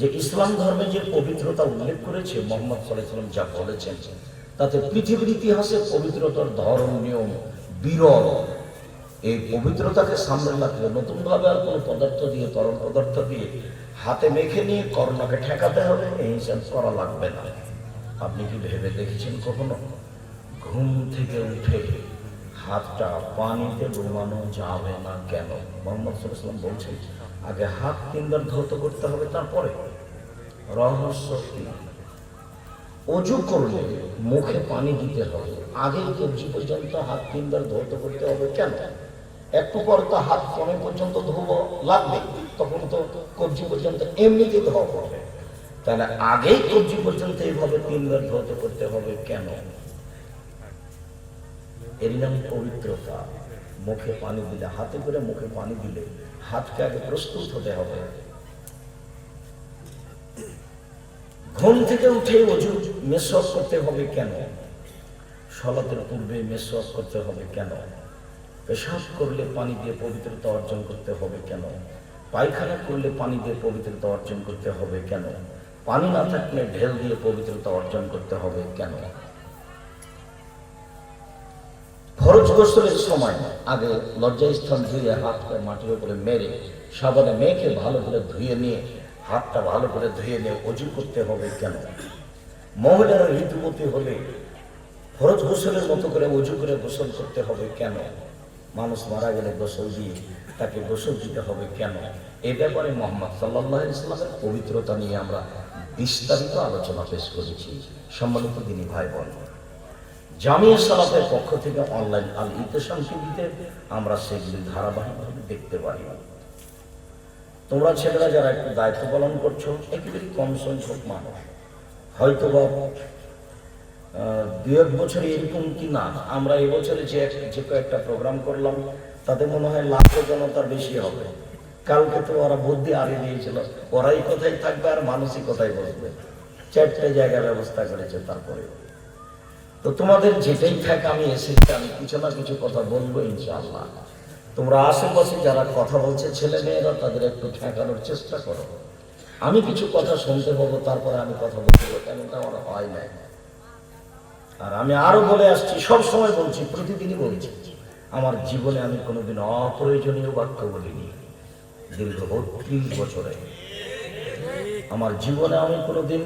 যে ইসলাম ধর্মে যে পবিত্রতা উল্লেখ করেছে, মোহাম্মদ সাল্লাম যা বলেছেন, তাতে পৃথিবীর ইতিহাসে পবিত্রতার ধর্ম নিয়ম বিরল। এই পবিত্রতাকে সামনে রাখলে নতুনভাবে আর কোনো পদার্থ দিয়ে, তরল পদার্থ দিয়ে হাতে মেখে নিয়ে করোনাকে ঠেকাতে হবে, এই হিসাব করা লাগবে না। আপনি কি ভেবে দেখেছেন কখনো? ঘুম থেকে উঠে হাতটা পানিতে ডুবানো যাবে না কেন? মোহাম্মদ সাল্লাম বলছেন, আগে হাত তিনবার ধৌত করতে হবে, তারপরে রহস্য কি? অজু করলে মুখে পানি দিতে হবে। আগে কবজি পর্যন্ত হাত তিনবার ধৌত করতে হবে কেন? একটু পর তো হাত কমে পর্যন্ত ধোবো, লাগবে। তখন তো কবজি পর্যন্ত এমনিতে ধোয়া পড়বে। তাহলে আগেই কবজি পর্যন্ত এইভাবে তিনবার ধৌত করতে হবে কেন? এর নাম পবিত্রতা। মুখে পানি দিলে, হাতে করে মুখে পানি দিলে হাতকে আগে প্রস্তুত হতে হবে। ঘুম থেকে উঠে অজু, মেসওয়াক করতে হবে কেন? সলাতের পূর্বে মেসওয়াক করতে হবে কেন? পেশাব করলে পানি দিয়ে পবিত্রতা অর্জন করতে হবে কেন? পায়খানা করলে পানি দিয়ে পবিত্রতা অর্জন করতে হবে কেন? পানি না থাকলে ঢেল দিয়ে পবিত্রতা অর্জন করতে হবে কেন? ফরজ গোসলের সময় আগে লজ্জাস্থান ধুয়ে হাতকে মাটির উপরে মেরে সাবানে মেখে ভালো করে ধুয়ে নিয়ে হাতটা ভালো করে ধুয়ে নিয়ে অজু করতে হবে কেন? মহিলারা ঋতুমতি হলে ফরজ গোসলের মতো করে অজু করে গোসল করতে হবে কেন? মানুষ মারা গেলে গোসল দিয়ে তাকে গোসল দিতে হবে কেন? এ ব্যাপারে মোহাম্মদ সাল্লাহ ইসলামের পবিত্রতা নিয়ে আমরা বিস্তারিত আলোচনা পেশ করেছি। সম্মানিত দিনী ভাই বোন জামিয়া সালাতের পক্ষ থেকে অনলাইন আল ইতেশান টিভিতে আমরা সেগুলি ধারাবাহিকভাবে দেখতে পারি। তোমরা ছেলেরা যারা একটু দায়িত্ব পালন করছ, একেবারে কম সংখ্যক মানুষ। হয়তো বা দু এক বছরে এরকম কি না? আমরা এবছরে যে যে কয়েকটা প্রোগ্রাম করলাম, তাতে মনে হয় লাখ জনতার বেশি হবে। কালকে তো ওরা বুদ্ধি হারিয়ে দিয়েছিল। ওরাই কোথায় থাকবে আর মানুষই কোথায় বসবে? চারটে জায়গা ব্যবস্থা করেছে তারপরে। তো তোমাদের যেটাই থাকে, আমি এসেছি, আমি কিছু না কিছু কথা বলব ইনশাআল্লাহ। তোমরা আশেপাশে যারা কথা বলছে ছেলে মেয়েরা তাদের একটু ঠেকানোর চেষ্টা করো। আমি কিছু কথা শুনতে পাবো, তারপরে আমি কথা বলতে বলব এমনটা আমার হয় না আর আমি আরও বলে আসছি সব সময় বলছি, প্রতিদিনই বলছি, আমার জীবনে আমি কোনোদিন অপ্রয়োজনীয় বাক্য বলিনি। দীর্ঘ বত্রিশ বছরে আমার জীবনে আমি কোনোদিন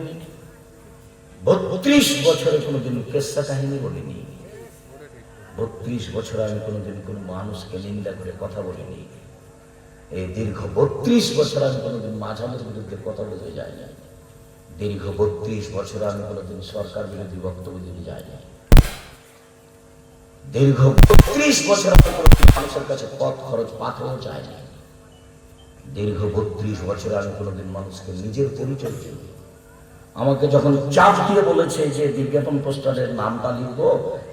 বত্রিশ বছরে কোনোদিন কেসা কাহিনী বলিনি। বত্রিশ বছর আমি কোনোদিন কোনো মানুষকে নিন্দা করে কথা বলিনি। এই দীর্ঘ বত্রিশ বছর আমি কোনোদিন মাঝামের বিরুদ্ধে কথা বলতে যাই না দীর্ঘ বত্রিশ বছর আমি কোনোদিন সরকার বিরোধী বক্তব্য দিতে যাই না দীর্ঘ বত্রিশ বছর আমি মানুষের কাছে পথ খরচ পাথরও চাই না দীর্ঘ বত্রিশ বছর আমি কোনোদিন মানুষকে নিজের পরিচয় দিই আমাকে যখন চাপ দিয়ে বলেছে যে বিজ্ঞাপন পোস্টারের নামটা লিখব,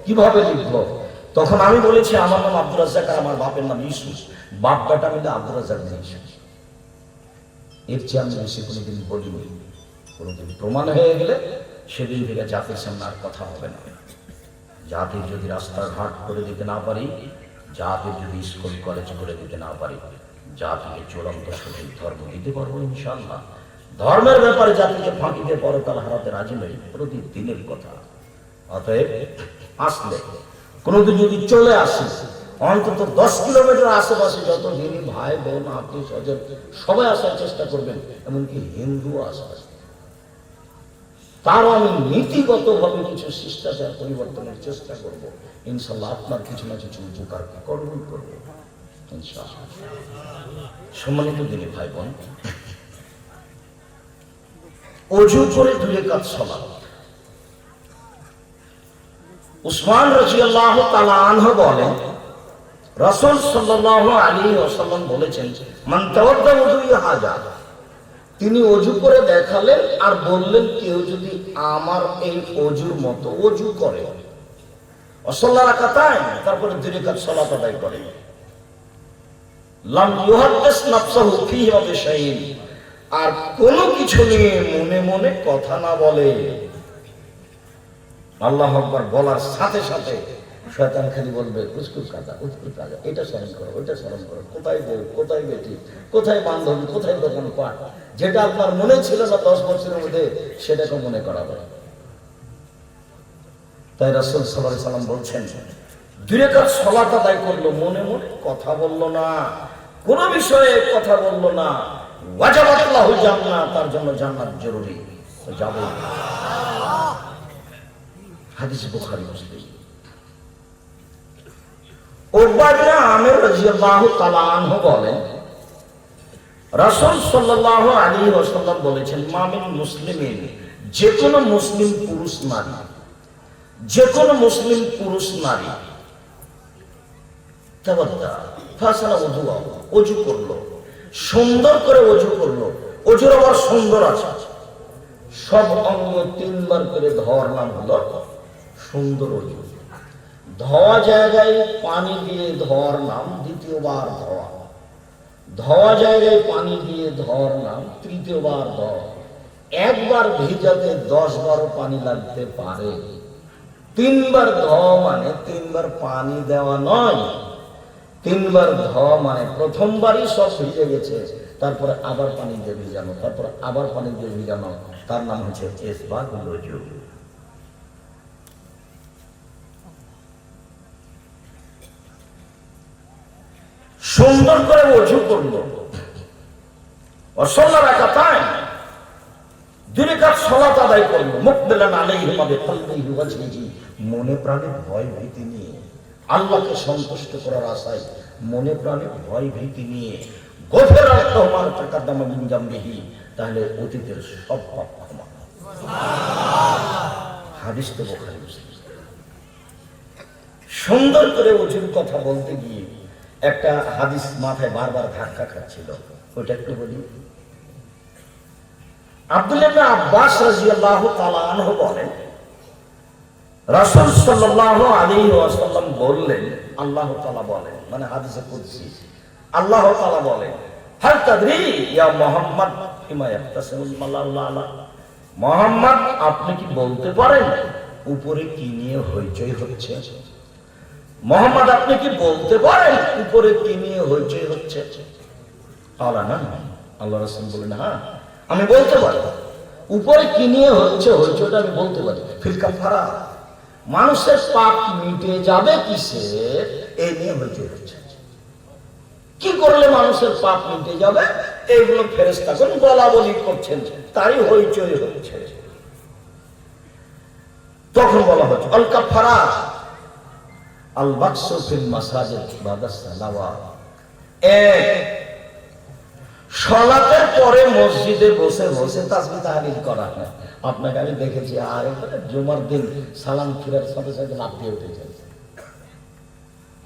কীভাবে লিখব? তখন আমি বলেছি, আমার নাম আব্দুল রাজ্জাক আর আমার বাপের নাম ইসুস বাপ বেটা মিলে আব্দুল রাজ্জাক ইসুস এর চেয়ে আমি বেশি কোনোদিন বলিনি কোনোদিন প্রমাণ হয়ে গেলে সেদিন থেকে জাতির সামনে আর কথা হবে না। জাতির যদি রাস্তাঘাট করে দিতে না পারি, জাতির যদি স্কুল, কলেজ করে দিতে না পারি, জাতিকে চূড়ান্ত সঠিক ধর্ম দিতে পারব ইনশাল্লাহ ধর্মের ব্যাপারে জাতিকে ফাঁকিতে, পরকাল হারাতে রাজি নই। প্রতিদিনের কথা। অতএব আসলে কোনোদিন যদি চলে আসে, অন্তত দশ কিলোমিটার আশেপাশে যত দিনই ভাই, বোন, আত্মীয় স্বজন, সবাই আসার চেষ্টা করবেন, এমনকি হিন্দু আসবে তারও আমি নীতিগতভাবে কিছু শিষ্টাচার পরিবর্তনের চেষ্টা করব। ইনশাল্লাহ আপনার কিছু না কিছু উপকার করবই করব সম্মানিত দিনে ভাই বোন, অজু করে দুই কাজ সলা উসমান রাজিয়াল্লাহ তাআলা আনহু বলেন, রাসূল সাল্লাল্লাহু আলাইহি ওয়াসাল্লাম বলেছেন উযুই তিনি অজু করে দেখালেন আর বললেন, কেউ যদি আমার এই অজুর মতো অজু করে। অসল্লা রাখাতায় তারপরে দুই রেখাত সলাত আদায় করে। আর কোনো কিছু নিয়ে মনে মনে কথা না বলে। আল্লাহ আকবার বলার সাথে সাথে শয়তান খালি বলবে কুচকুচ কাজা কুচকুচ কাজা, এটা স্মরণ করো, ওইটা স্মরণ করো, কোথায় বউ কোথায় বেটি, কোথায় বান্ধবী, কোথায় দোকান পাট যেটা আপনার মনে ছিল না দশ বছরের মধ্যে, সেটাকে মনে করাবে। তাই রাসুল সাল্লাহ সাল্লাম বলছেন, দূরে কাজ সলাট আদায় করল? মনে মনে কথা বলল না, কোন বিষয়ে কথা বলল না। ওয়াজাবাতুল্লাহ জান্নাত, তার জন্য জান্নাত জরুরি। যাব। হাদিস বুখারী মুসলিম রাদিয়াল্লাহু তাআলা আনহু বলেন, রাসূল সাল্লাল্লাহু আলাইহি ওয়াসাল্লাম বলেছেন মামিন মুসলিমিন যে কোনো মুসলিম পুরুষ নারী যে কোনো মুসলিম পুরুষ নারী ফাসালা ওযু করল, সুন্দর করে ওযু করল ওযুর আবার সুন্দর আছে। সব অঙ্গ তিনবার করে ধোয়ার নাম হলো সুন্দর ওযু ধোয়া জায়গায় পানি দিয়ে ধোয়ার নাম দ্বিতীয়বার ধোয়া। ধোয়া জায়গায় পানি দিয়ে ধোয়ার নাম তৃতীয়বার ধোয়া। একবার ভিজাতে দশ বারো পানি লাগতে পারে। তিনবার ধোয়া মানে তিনবার পানি দেওয়া নয়। তিনবার ধোয়া মানে প্রথমবারই সব ভিজে গেছে, তারপরে আবার পানি দিয়ে ভিজানো, তারপরে আবার পানি দিয়ে ভিজানো। তার নাম হচ্ছে এসবাগ লজু সুন্দর করে অজু করল। অসল্লা রাখা তাই। দুই কাজ সলাত করল। মুখ দিলেন আলাই হবে মনে প্রাণে ভয় ভীতি নিয়ে। আল্লাহকে সন্তুষ্ট করার আশায় মনে প্রাণে ভয় ভীতি নিয়ে। গভীর রহমান টাকার দাম জামবিহি তাহলে অতীতের সব পাপ ক্ষমা। হাদিস তো বোখারি সুন্দর করে অজুর কথা বলতে গিয়ে একটা হাদিস মাথায় বারবার ধাক্কা খাচ্ছিল। ওটা একটু বলি। আব্দুল্লাহ আব্বাস বলেন বললেন, আল্লাহ তাআলা বলেন মানে হাদিসে আল্লাহ বলেন, হাল তাদরি ইয়া আপনি কি বলতে পারেন? উপরে কি নিয়ে হইচই হচ্ছে? মোহাম্মদ, আপনি কি বলতে পারেন? উপরে কি নিয়ে হইচই হচ্ছে। আল্লাহ না আল্লাহ রাসূল বলেন হ্যাঁ আমি বলতে পারি। উপরে কি নিয়ে হচ্ছে হইচইটা আমি বলতে পারি। ফিলকা ফারা মানুষের পাপ মিটে যাবে কিসে? এই নিয়ে হইচই হচ্ছে। কি করলে মানুষের পাপ মিটে যাবে? এইগুলো ফেরেস্তা কোন বলা বলি করছেন। তাই হইচই হচ্ছে। তখন বলা হচ্ছে অলকা ফারা পরে মসজিদে বসে বসে তাসবি তাহলিল করা হয়। আপনাকে আমি দেখেছি, আর এবারে জুমার দিন সালাম ফিরার সাথে সাথে লাফিয়ে উঠেছেন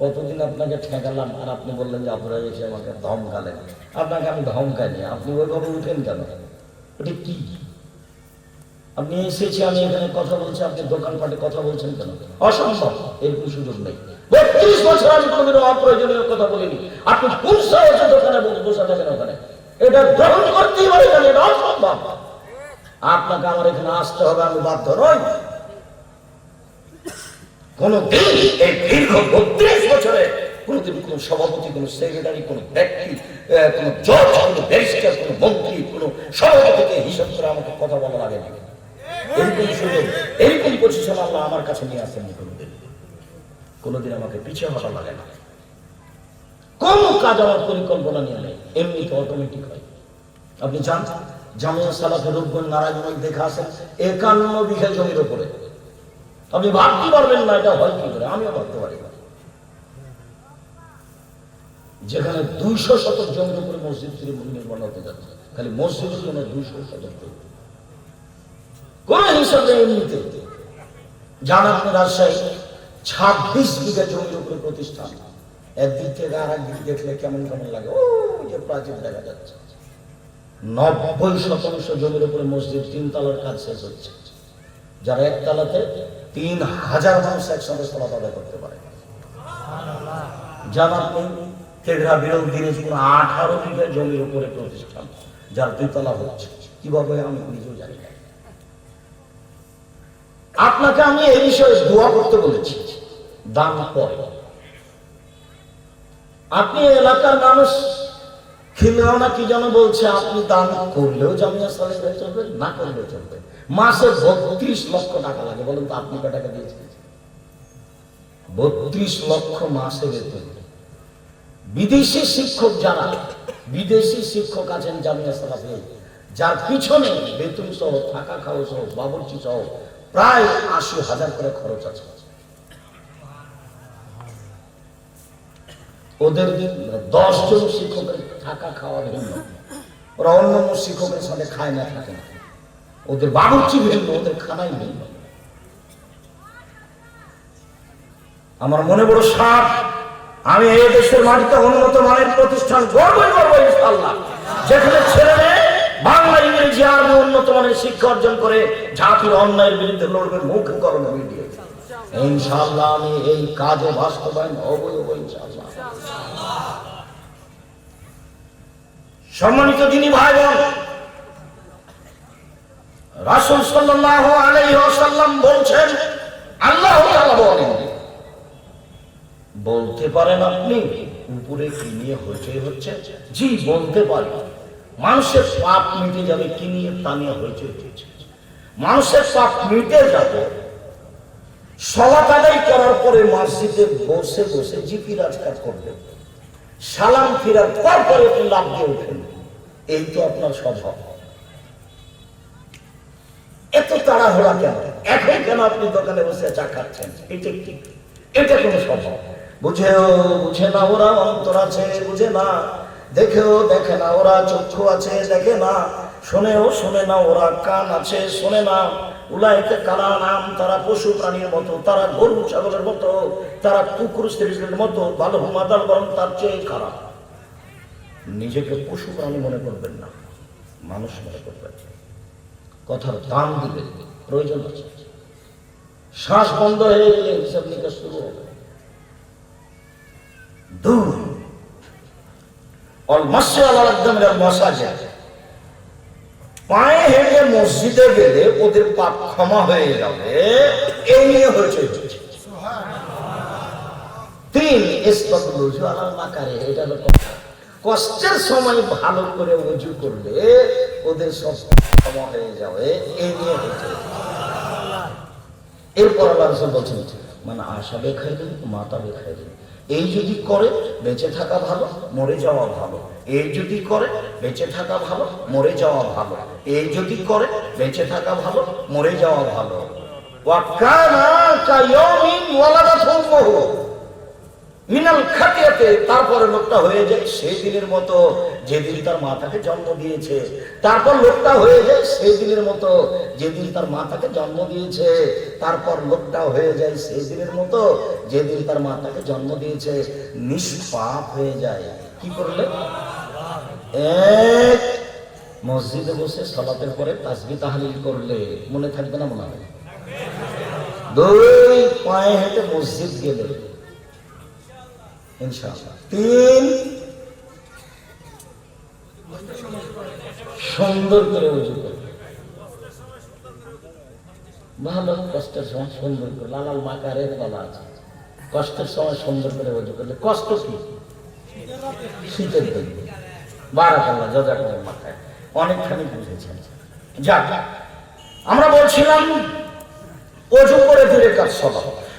কতদিন আপনাকে ঠেকালাম, আর আপনি বললেন যে আপনারা এসে আমাকে ধমকালেন। আপনাকে আমি ধমকাইনি আপনি ওইভাবে উঠেন কেন? ওটা কি? আপনি এসেছি, আমি এখানে কথা বলছি, আপনি দোকানপাটে কথা বলছেন কেন? অসম্ভব, এরকম সুযোগ নেই। বত্রিশ বছর আমি কোনোদিন অপ্রয়োজনীয় কথা বলিনি। আপনি দোকানে বসে থাকেন ওখানে। এটা গ্রহণ করতেই পারি না, এটা অসম্ভব। আপনাকে আমার এখানে আসতে হবে, আমি বাধ্য নই। কোন দিন এই দীর্ঘ বত্রিশ বছরে কোনদিন কোন সভাপতি, কোন সেক্রেটারি, কোন ব্যক্তি কোন জজ, কোন ব্যারিস্টার, কোন মন্ত্রী, কোন সভাপতিকে হিসাব করে আমাকে কথা বলা লাগে না এরকম সুযোগ, এরকম পজিশন আল্লাহ আমার কাছে নিয়ে আসেননি কোনোদিন। কোনোদিন আমাকে পিছিয়ে হটা লাগে না। কোন কাজ আমার পরিকল্পনা নিয়ে নেই। এমনিতে অটোমেটিক হয়। আপনি জান জামিয়া সালাফের রূপগঞ্জ নারায়ণগঞ্জ দেখে আসেন। একান্ন বিঘা জমির উপরে। আপনি ভাবতে পারবেন না, এটা হয় কি করে? আমিও ভাবতে পারি না। যেখানে দুইশো শতক জমির উপরে মসজিদ নির্মাণ হতে যাচ্ছে, খালি মসজিদের জন্য দুইশো শতক জমি। কোন হিসাব নেই এমনিতে। জান আপনি রাজশাহী ছাব্বিশ বিঘা জমির উপরে প্রতিষ্ঠান। একদিক থেকে আর একদিক দেখলে কেমন কেমন লাগে। ও, যে প্রাচীন দেখা যাচ্ছে। নব্বই শতাংশ জমির উপরে মসজিদ তিন তলার কাজ শেষ হচ্ছে। যারা একতলাতে তিন হাজার মানুষ একসঙ্গে সলাপ করতে পারে। যার তেঘরা বিরল দিনাজপুর আঠারো বিঘা জমির উপরে প্রতিষ্ঠান, যার দুইতলা হচ্ছে। কীভাবে আমি নিজেও জানি না। আপনাকে আমি এই বিষয়ে দোয়া করতে বলেছি। দান করে আপনি এলাকার মানুষ খিলগাঁও না কি যেন বলছে, আপনি দান করলেও জামিয়া সালে চলবে, না করলেও চলবে। মাসে বত্রিশ লক্ষ টাকা লাগে, বলুন তো আপনি কত টাকা দিয়েছেন? বত্রিশ লক্ষ মাসে বেতন। বিদেশি শিক্ষক যারা, বিদেশি শিক্ষক আছেন জামিয়া সালাফে যার পিছনে বেতন সহ, থাকা খাওয়া সহ, বাবরচি সহ প্রায় আশি হাজার করে খরচ আছে। ওদের দশ জন শিক্ষকের থাকা খাওয়া ভিন্ন ওরা অন্য শিক্ষকের সাথে খায় না, থাকে না। ওদের বাবুর্চি ভিন্ন, ওদের খানাই ভিন্ন। আমার মনে বড় সাপ, আমি এই দেশের মাটিতে উন্নত মানের প্রতিষ্ঠান গর্বই করব ইনশাল্লাহ যেখানে ছেলে বাংলা ইংরেজি আরবি উন্নত মানের শিক্ষা অর্জন করে জাতির অন্যায়ের বিরুদ্ধে লড়বে মুখ করব মিডিয়ে। ইনশাল্লাহ আমি এই কাজে বাস্তবায়ন হবই হব ইনশাল্লাহ সম্মানিত যিনি ভাই বোন রাসূল সাল্লাল্লাহু আলাইহি ওয়াসাল্লাম বলছেন, আল্লাহ বলেন, বলতে পারেন আপনি, উপরে কি নিয়ে হইচই হচ্ছে? জি, বলতে পারি। মানুষের পাপ মিটে যাবে, কি নিয়ে? তা নিয়ে হচ্ছে। মানুষের পাপ মিটে যাবে সলাত আদায় করার পরে মসজিদে বসে বসে জিপি রাজকার করবে। সালাম ফিরার পর পরে আপনি লাভ দিয়ে উঠেন। এই তো আপনার স্বভাব। এত তাড়াহুড়া কেন? এখন কেন আপনি দোকানে বসে চা খাচ্ছেন? এটা কি? এটা কোনো স্বভাব? বুঝেও বুঝে না ওরা অন্তর আছে, বুঝে না। দেখেও দেখে না, ওরা চক্ষু আছে, দেখে না। শোনেও শোনে না, ওরা কান আছে, শোনে না। উলাইতে কারা নাম? তারা পশু প্রাণীর মতো, তারা গরু ছাগলের মতো, তারা কুকুর মতো ভালো বরং তার চেয়ে খারাপ। নিজেকে পশু প্রাণী মনে করবেন না, মানুষ মনে করবেন কথার দাম দিবেন প্রয়োজন আছে। শ্বাস বন্ধ হয়ে গেলে হিসাব নিকাশ শুরু হবে অল মাসে আল্লাহ একদম মশাজে পায়ে হেঁটে মসজিদে গেলে ওদের পাপ ক্ষমা হয়ে যাবে এই নিয়ে হয়েছে তিন কষ্টের সময় ভালো করে উজু করলে ওদের সব ক্ষমা হয়ে যাবে এই নিয়ে হয়েছে এরপর আল্লাহ বলছেন মানে আশা বেখাইলেন মাতা বেখাইলেন এই যদি করে, বেঁচে থাকা ভালো, মরে যাওয়া ভালো। এই যদি করে, বেঁচে থাকা ভালো, মরে যাওয়া ভালো। এই যদি করে, বেঁচে থাকা ভালো, মরে যাওয়া ভালো। ওয়াকানা কায়ামিন ওয়ালাদাতহু উম্মুহু। মিনাল খাতিয়াতে তারপরে লোকটা হয়ে যায় সেই দিনের মতো যেদিন তার মাতাকে জন্ম দিয়েছে। তারপর লোকটা হয়ে যায় সেই দিনের মতো যেদিন তার মাতাকে জন্ম দিয়েছে। তারপর লোকটা হয়ে যায় সেই দিনের মতো যেদিন তার মাতাকে জন্ম দিয়েছে। নিষ্পাপ হয়ে যায়। কি করলে? এক, মসজিদে বসে সলাতের পরে তাসবি তাহলিল করলে। মনে থাকবে না মনে হয় দুই, পায়ে হেঁটে মসজিদ গেলে। সুন্দর করে কষ্টের সময় সুন্দর করে। উজু করলে কষ্ট কি? শীতের দিন। বারাকাল্লাহ যজাকাল্লাহ মাথায়। অনেকখানি বুঝেছেন। যাক, আমরা বলছিলাম অজু করে ফিরে কাজ স্বভাব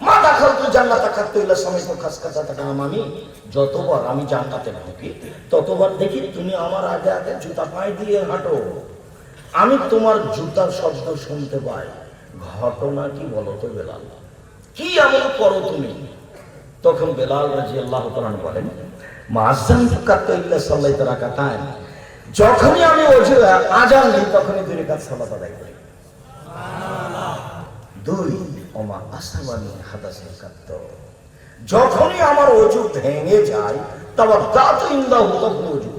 মা দেখাল তুই জান্নাতে খাতে হইলে সময় তো খাস খাসা থাকা আমি যতবার আমি জান্নাতে ঢুকি, ততবার দেখি তুমি আমার আগে আগে জুতা পায়ে দিয়ে হাঁটো। আমি তোমার জুতার শব্দ শুনতে পাই। ঘটনা কি বলো তো বেলাল? কি এমন করো তুমি? তখন বেলাল রাজি আল্লাহ বলেন মাজান ফুকাত্ত ইল্লা সাল্লাই তারা কাতায় যখনই আমি আজান দিই, তখনই দুই কাজ সালাত আদায় করি। দুই। আসামানি কাত্ত। যখনই আমার অজু ভেঙে যায় তারপর দাঁত ইন্দাহ তখন অজু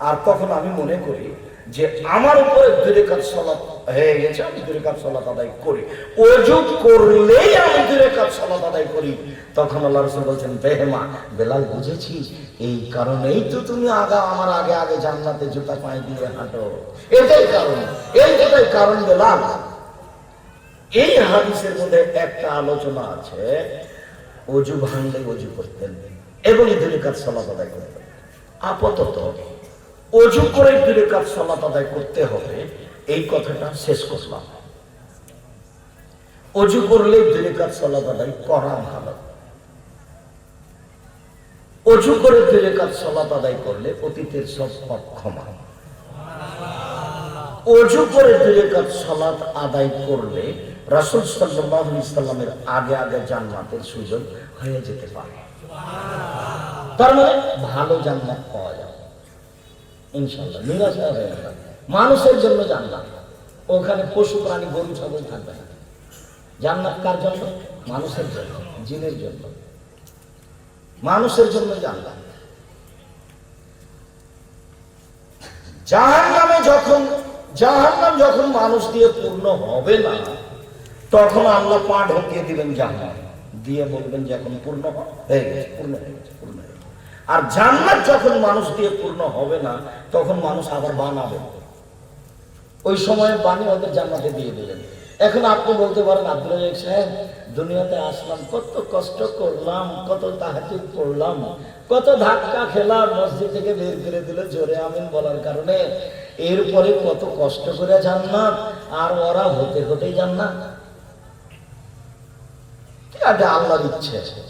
আর তখন আমি মনে করি যে আমার উপরে দুই কাজ সলাত হয়ে গেছে, আমি দুই কাজ সলাত আদায় করি। অজু করলেই আমি দুই কাজ সলাত আদায় করি। তখন আল্লাহ রসুল বলছেন বেহেমা বেলাল বুঝেছি এই কারণেই তো তুমি আগা, আমার আগে আগে জান্নাতে জুতা পায়ে দিয়ে হাঁটো। এটাই কারণ এইটাই কারণ বেলাল। এই হাদিসের মধ্যে একটা আলোচনা আছে অজু ভাঙলে অজু করতেন এবং দুই কাজ সলাত আদায় করতেন। আপাতত অজু করে দুই কাজ সলাত আদায় করতে হবে, এই কথাটা শেষ করলাম। অজু করলে দুই কাজ সলাত আদায় করা ভালো। অজু করে দুই কাজ সলাত আদায় করলে অতীতের সব পাপ ক্ষমা। অজু করে দুই কাজ সলাত আদায় করলে রাসুল সাল্লাহ ইসলামের আগে আগে জান্নাতের সুযোগ হয়ে যেতে পারে। তার মানে ভালো জান্নাত পাওয়া যাবে। ইনশাল্লাহ নিরাশা হয়ে মানুষের জন্য জান্নাত। ওখানে পশু প্রাণী, গরু, ছাগল থাকবে না। জান্নাত কার জন্য? মানুষের জন্য, জিনের জন্য। মানুষের জন্য জান্নাত। জাহান নামে যখন জাহান নাম যখন মানুষ দিয়ে পূর্ণ হবে না, তখন আল্লাহ পা ঢুকিয়ে দিবেন জাহান দিয়ে বলবেন যে এখন পূর্ণ হয়ে গেছে, পূর্ণ হয়ে গেছে, পূর্ণ আর জান্নাত যখন মানুষ দিয়ে পূর্ণ হবে না, তখন মানুষ আবার বানাবে। ওই সময় বাণী ওদের জান্নাতে দিয়ে দিলেন। এখন আপনি বলতে পারেন, আব্দুল সাহেব, দুনিয়াতে আসলাম, কত কষ্ট করলাম, কত তাহাজুদ পড়লাম, কত ধাক্কা খেলাম, মসজিদ থেকে বের করে দিল জোরে আমিন বলার কারণে। এরপরে কত কষ্ট করে জান্নাত, আর ওরা হতে হতেই জান্নাত। আল্লাহর ইচ্ছে। এফল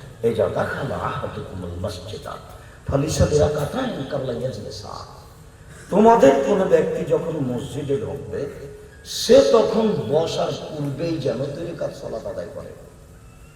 যা দাখালা আহাদুকুমুল মসজিদা। ফালিসালি রাকাতাইন কাবলা ইয়াজলিসা। তোমাদের কোন ব্যক্তি যখন মসজিদে ঢুকবে, সে তখন বসার পূর্বেই যেন কাজ সলাত আদায় করে।